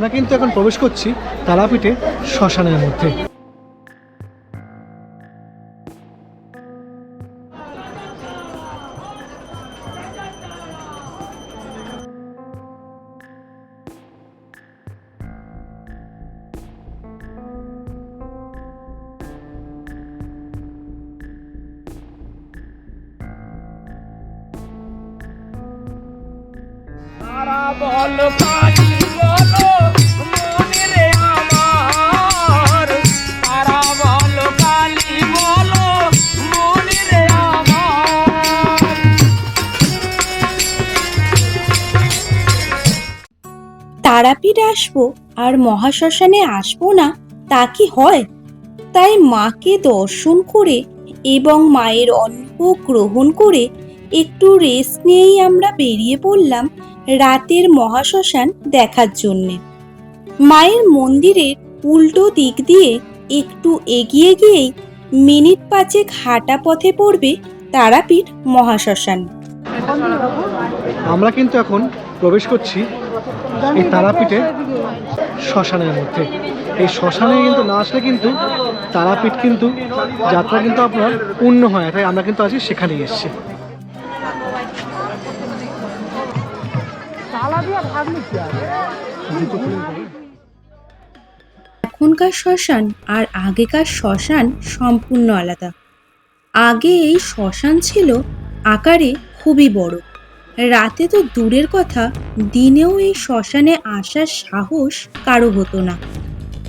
আমরা কিন্তু এখন প্রবেশ করছি তারাপীঠে শ্মশানের মধ্যে। বলো কালী তারাপীঠ আসব আর মহাশ্মশানে আসব না, তা কি হয়? তাই মাকে দর্শন করে এবং মায়ের অন্ন গ্রহণ করে একটু রেস্ট নিয়েই আমরা বেরিয়ে পড়লাম রাতের মহাশ্মশান দেখার জন্যে। মায়ের মন্দিরের উল্টো দিক দিয়ে একটু এগিয়ে গিয়েই মিনিট পাঁচেক হাঁটা পথে পড়বে তারাপীঠ মহাশ্মশান। আমরা কিন্তু এখন প্রবেশ করছি এই তারাপীঠে শ্মশানের মধ্যে। এই শ্মশানে কিন্তু না আসলে কিন্তু তারাপীঠ কিন্তু যাত্রা কিন্তু আপনার পূর্ণ হয় তাই আমরা কিন্তু আজকে সেখানেই এসেছি। এখনকার শ্মশান আর আগেকার শ্মশান সম্পূর্ণ আলাদা। আগে এই শ্মশান ছিল আকারে খুবই বড়। রাতে তো দূরের কথা, দিনেও এই শ্মশানে আসার সাহস কারও হতো না।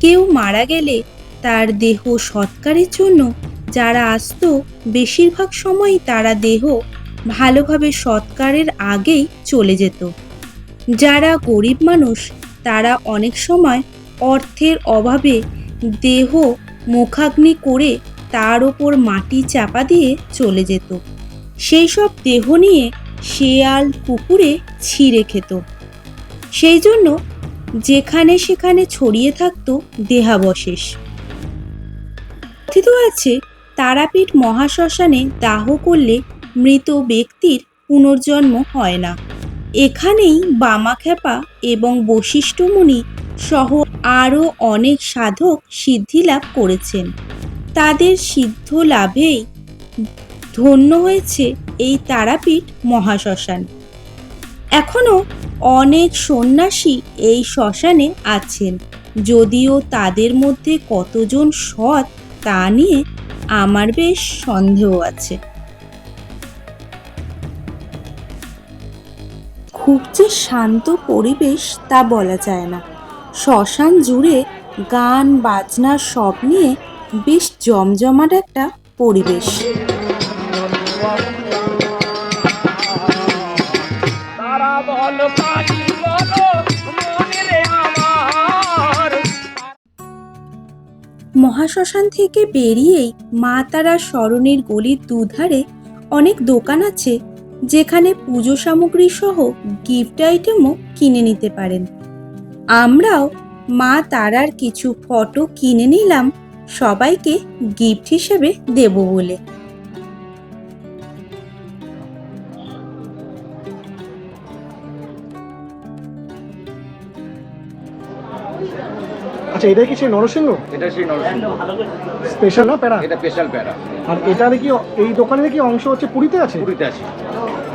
কেউ মারা গেলে তার দেহ সৎকারের জন্য যারা আসতো, বেশিরভাগ সময়ই তারা দেহ ভালোভাবে সৎকারের আগেই চলে যেত। যারা গরিব মানুষ, তারা অনেক সময় অর্থের অভাবে দেহ মুখাগ্নি করে তার ওপর মাটি চাপা দিয়ে চলে যেত। সেই সব দেহ নিয়ে শেয়াল পুকুরে ছিঁড়ে খেত। সেই জন্য যেখানে সেখানে ছড়িয়ে থাকতো দেহাবশেষ। কথিত আছে, তারাপীঠ মহাশ্মশানে দাহ করলে মৃত ব্যক্তির পুনর্জন্ম হয় না। এখানেই বামাখ্যাপা এবং বশিষ্ঠ মুনি সহ আরও অনেক সাধক সিদ্ধি লাভ করেছেন। তাদের সিদ্ধ লাভেই ধন্য হয়েছে এই তারাপীঠ মহাশ্মশান। এখনও অনেক সন্ন্যাসী এই শ্মশানে আছেন। যদিও তাদের মধ্যে কতজন সৎ তা নিয়ে আমার বেশ সন্দেহ আছে। খুব যে শান্ত পরিবেশ তা বলা যায় না। শ্মশান জুড়ে গান বাজনা সব নিয়ে বেশ জমজমাট একটা পরিবেশ। মহাশ্মশান থেকে বেরিয়েই মা তারা স্মরণের গলির দুধারে অনেক দোকান আছে, যেখানে পুজো সামগ্রী সহ গিফট আইটেমও কিনে নিতে পারেন। আমরাও মা তারার কিছু ফটো কিনে নিলাম, সবাইকে গিফট হিসেবে দেব বলে। আচ্ছা এটা কি সেই নরসিংহ? এটা সেই নরসিংহ। স্পেশাল না প্যারা? এটা স্পেশাল প্যারা। আর এটার কি এই দোকানের কি অংশ হচ্ছে পুরীতে আছে? পুরীতে আছে।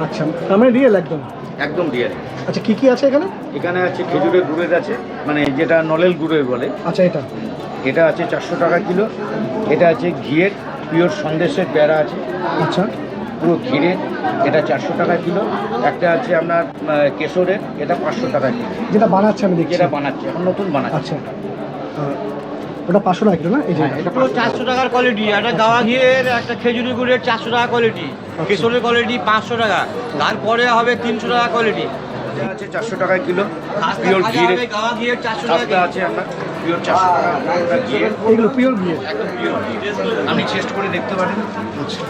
আচ্ছা তার মানে রিয়েল একদম? একদম রিয়েল আচ্ছা কি কি আছে এখানে? এখানে আছে খেজুরের গুড়ের আছে মানে যেটা নলেল গুড়ের বলে। আচ্ছা এটা। এটা আছে চারশো টাকা কিলো। এটা আছে ঘিয়ের পিওর সন্দেশের প্যারা আছে। আচ্ছা। পুরো ঘিরে এটা চারশো টাকা কিলো। একটা আছে আপনার কেশরের এটা পাঁচশো টাকা কিলো। যেটা বানাচ্ছে আমি দেখি এটা বানাচ্ছে এখন নতুন বানাচ্ছে। আচ্ছা। ওটা পাঁচশো টাকা কিলো না? এই যে হ্যাঁ, এটা পুরো চারশো টাকার কোয়ালিটি একটা গাওয়া ঘিয়ের একটা খেজুরি গুড়ের চারশো টাকা কোয়ালিটি কেশরের কোয়ালিটি পাঁচশো টাকা। তারপরে হবে তিনশো টাকা কোয়ালিটি এটা আছে চারশো টাকা কিলো। পিওর ঘিয়ের চারশো টাকা খাস্তা আছে আপনার পিওর চারশো টাকা। ঘিয়ের। এগুলো পিওর পিওর আপনি টেস্ট করে দেখতে পারেন। আচ্ছা।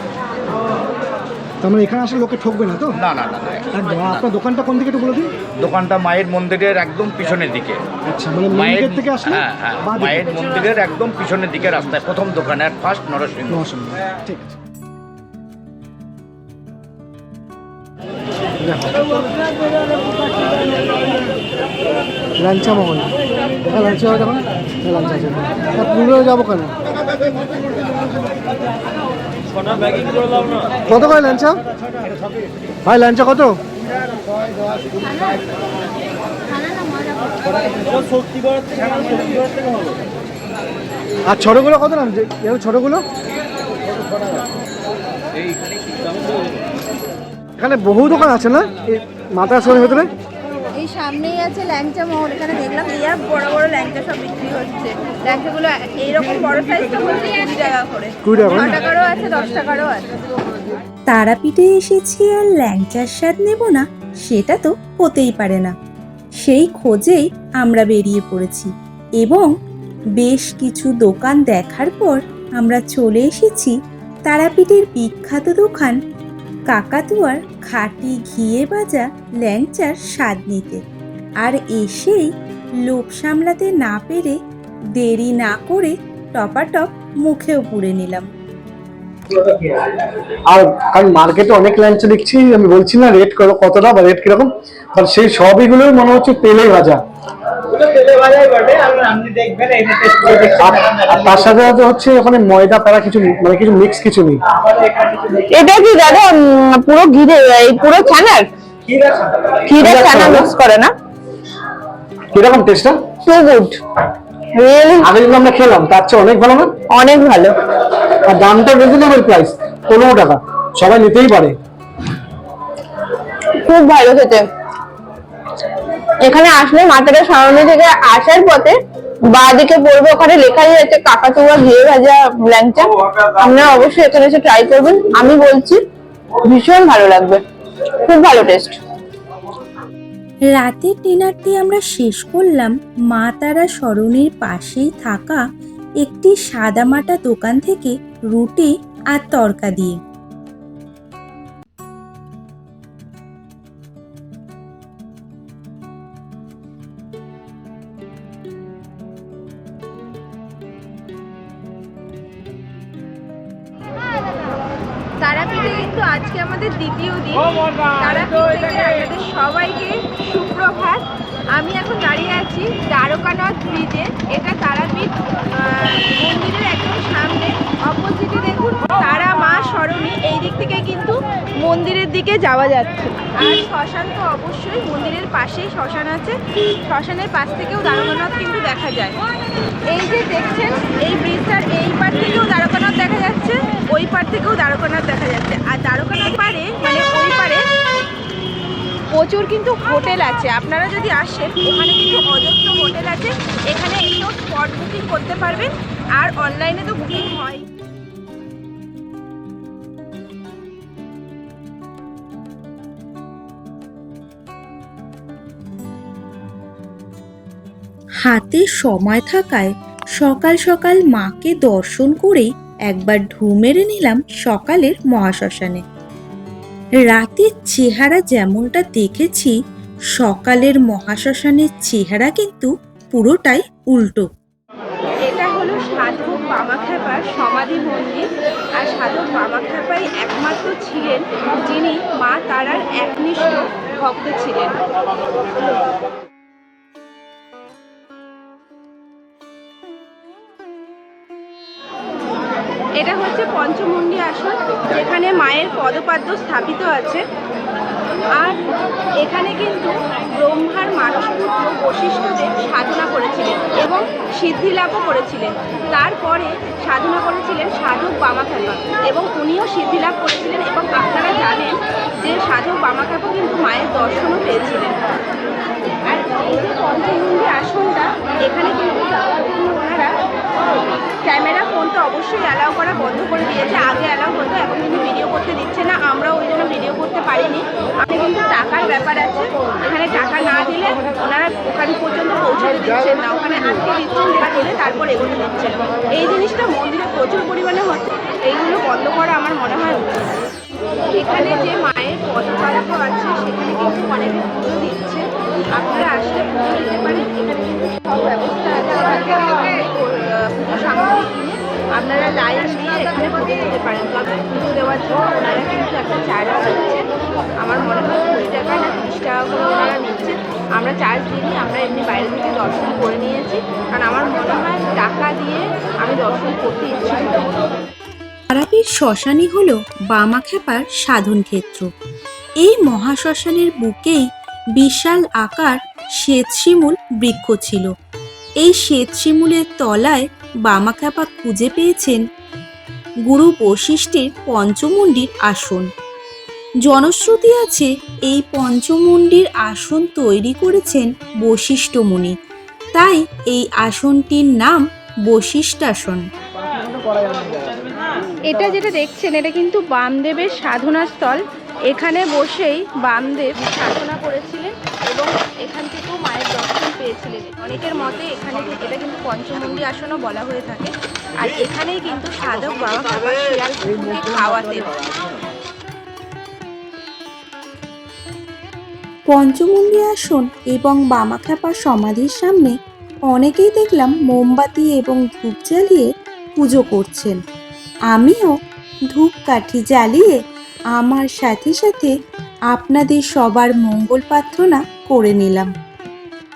তার মানে এখানে আসলে লোকে ঠকবে না তো? না না না একদম আপনার দোকানটা কোন দিকে একটু বলে দিন। দোকানটা মায়ের মন্দিরের একদম পিছনের দিকে। আচ্ছা মানে মায়ের থেকে আসলে হ্যাঁ হ্যাঁ মায়ের মন্দিরের একদম পিছনের দিকে রাস্তায় প্রথম দোকান আর ফার্স্ট নরসিংহ। নশো ঠিক আছে। মহল। দেখা হবে তখন ল্যাংচা পুরো যাব কেন? কত করে ল্যাংচা? ভাই ল্যাংচা কত? আর ছোটগুলো কত নাম এরকম ছোটগুলো? এখানে বহু দোকান আছে না? মাথা শোয়ের ভেতরে? সামনেই আছে ল্যাংচা মোহর এখানে দেখলাম এই আর বড় বড় ল্যাংচা সব বিক্রি হচ্ছে। ল্যাংচাগুলো এইরকম বড় সাইজটা হচ্ছে কুড়ি টাকা করে। কুড়ি টাকা ছ করে না? টাকারও আছে দশ টাকারও আছে। তারাপীঠে এসেছি আর ল্যাংচার স্বাদ নেব না সেটা তো হতেই পারে না। সেই খোঁজেই আমরা বেরিয়ে পড়েছি এবং বেশ কিছু দোকান দেখার পর আমরা চলে এসেছি তারাপীঠের বিখ্যাত দোকান কাকাতুয়ার খাঁটি ঘিয়ে ভাজা ল্যাংচার স্বাদ নিতে। আর এসেই লোভ সামলাতে না পেরে দেরি না করে টপাটপ মুখেও পুড়ে নিলাম। আর কারণ মার্কেটে অনেক ল্যাংচা দেখছি, আমি বলছি না রেট কতটা বা রেট কীরকম? কারণ সেই সবইগুলোই মনে হচ্ছে তেলে ভাজা। তার সাথে সাথে হচ্ছে ওখানে ময়দা প্যারা কিছু মানে কিছু মিক্স কিছু নেই এটা কি দাদা পুরো ঘিরে এই পুরো ছানার ঘিরে ছানা। মিক্স করে না? কীরকম টেস্টটা টু গুড রিয়েলি আগে যেগুলো আমরা খেলাম তার চেয়ে অনেক ভালো না? অনেক ভালো। আর দামটা রিজনেবল প্রাইস পনেরো টাকা। সবাই নিতেই পারে। খুব ভালো খেতে। এখানে আসলে মাতারা সরণি থেকে আসার পথে বা দিকে পড়বে, ওখানে লেখাই আছে, কাকাতুয়া ঘিয়ে ভাজা ল্যাংচা আপনারা অবশ্যই এখানে এসে ট্রাই করবেন। আমি বলছি, ভীষণ ভালো লাগবে। খুব ভালো টেস্ট রাতের ডিনারটি আমরা শেষ করলাম। মা তারা সরণির পাশেই থাকা একটি সাদামাটা দোকান থেকে রুটি আর তরকা দিয়ে। তারাপীঠ থেকে আপনাদের সবাইকে সুপ্রভাত। আমি এখন দাঁড়িয়ে আছি দ্বারকানাথ ব্রিজে। এটা তারাপীঠ মন্দিরের একদম সামনে। অপোজিটে দেখুন তারা মা সরণি এই দিক থেকে কিন্তু মন্দিরের দিকে যাওয়া যাচ্ছে। আর শ্মশান তো অবশ্যই মন্দিরের পাশেই শ্মশান আছে। শ্মশানের পাশ থেকেও দ্বারকানাথ কিন্তু দেখা যায়। এই যে দেখছেন এই ব্রিজটার এই পার থেকেও দ্বারকানাথ দেখা যাচ্ছে ওই পার থেকেও দ্বারকানাথ দেখা যাচ্ছে। আর দ্বারকানাথ পারে মানে ওই পারে প্রচুর কিন্তু হোটেল আছে। আপনারা যদি আসেন, ওখানে কিন্তু অজস্র হোটেল আছে। এখানে এসেও স্পট বুকিং করতে পারবেন। আর অনলাইনে তো বুকিং হয়। হাতে সময় থাকায় সকাল সকাল মাকে দর্শন করেই একবার ঢু মেরে নিলাম সকালের মহাশ্মশানে। রাতের চেহারা যেমনটা দেখেছি, সকালের মহাশ্মশানের চেহারা কিন্তু পুরোটাই উল্টো। এটা হলো সাধক বামাখ্যাপার সমাধি মন্দির। আর সাধক বামাখ্যাপাই একমাত্র ছিলেন যিনি মা তারার একনিষ্ঠ ভক্ত ছিলেন। এটা হচ্ছে পঞ্চমুণ্ডী আসন, যেখানে মায়ের পদপাদ্য স্থাপিত আছে। আর এখানে কিন্তু ব্রহ্মার মানসপুত্র বশিষ্ঠদেব সাধনা করেছিলেন এবং সিদ্ধি লাভও করেছিলেন। তারপরে সাধনা করেছিলেন সাধক বামাখ্যাপা এবং উনিও সিদ্ধি লাভ করেছিলেন এবং আপনারা জানেন যে সাধক বামাখ্যাপা কিন্তু মায়ের দর্শনও পেয়েছিলেন। আর এই যে পঞ্চমুণ্ডী আসনটা, এখানে কিন্তু যাওয়ার জন্য ওনারা ক্যামেরা ফোন তো অবশ্যই অ্যালাউ করা বন্ধ করে দিয়েছে। আগে অ্যালাউ হতো, এখন কিন্তু ভিডিও করতে দিচ্ছে না। আমরাও ওই জন্য ভিডিও করতে পারিনি। আপনি কিন্তু টাকার ব্যাপার আছে। এখানে টাকা না দিলে ওনারা ওখানে পর্যন্ত পৌঁছাতে দিচ্ছেন না। ওখানে আটকে দিচ্ছেন যেটা দিলে তারপর এগোতে দিচ্ছেন। এই জিনিসটা মন্দিরে প্রচুর পরিমাণে হচ্ছে। এইগুলো বন্ধ করা আমার মনে হয় এখানে যে মায়ের পদপাদ্য আছে, সেখানে কিন্তু অনেকে পুজো দিচ্ছে। আপনারা আসলে পুজো দিতে পারেন, এখানে কিন্তু সব ব্যবস্থা আছে। পুজো আপনারা লাইন দিয়ে এখানে পুজো দিতে পারেন। তবে পুজো দেওয়ার জন্য ওনারা কিন্তু একটা চার্জ নিচ্ছেন আমার মনে হয় কুড়ি টাকা না তিরিশ টাকা করে ওনারা নিচ্ছেন। আমরা চার্জ দিইনি, আমরা এমনি বাইরে থেকে দর্শন করে নিয়েছি। কারণ আমার মনে হয় টাকা দিয়ে আমি দর্শন করতে ইচ্ছুক। তারাপীঠ শ্মশানই হল বামাখ্যাপার সাধন ক্ষেত্র এই মহাশ্মশানের বুকেই বিশাল আকার শ্বেতশিমুল বৃক্ষ ছিল। এই শ্বেতশিমুলের তলায় বামাখ্যাপা খুঁজে পেয়েছেন গুরু বশিষ্ঠের পঞ্চমুণ্ডির আসন। জনশ্রুতি আছে এই পঞ্চমুণ্ডির আসন তৈরি করেছেন বশিষ্ঠ মুনি। তাই এই আসনটির নাম বশিষ্ঠাসন এটা যেটা দেখছেন, এটা কিন্তু বামদেবের সাধনা স্থল এখানে বসেই বামদেব সাধনা করেছিলেন এবং এখান থেকেও মায়ের দর্শন পেয়েছিলেন। অনেকের মতে এখানে এটা কিন্তু পঞ্চমুণ্ডী আসনও বলা হয়ে থাকে। আর এখানেই কিন্তু সাধক বাবা বাবা শিয়াল কুকুরকে খাওয়াতেন। পঞ্চমুণ্ডী আসন এবং বামাখ্যাপার সমাধির সামনে অনেকেই দেখলাম মোমবাতি এবং ধূপ জ্বালিয়ে পুজো করছেন। আমিও ধূপকাঠি জ্বালিয়ে আমার সাথে সাথে আপনাদের সবার মঙ্গল প্রার্থনা করে নিলাম।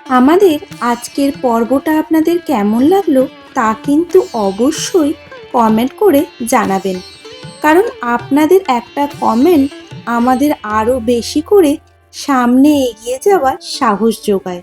আমাদের আজকের পর্বটা আপনাদের কেমন লাগল তা কিন্তু অবশ্যই কমেন্ট করে জানাবেন। কারণ আপনাদের একটা কমেন্ট আমাদের আরও বেশি করে সামনে এগিয়ে যাওয়ার সাহস যোগায়।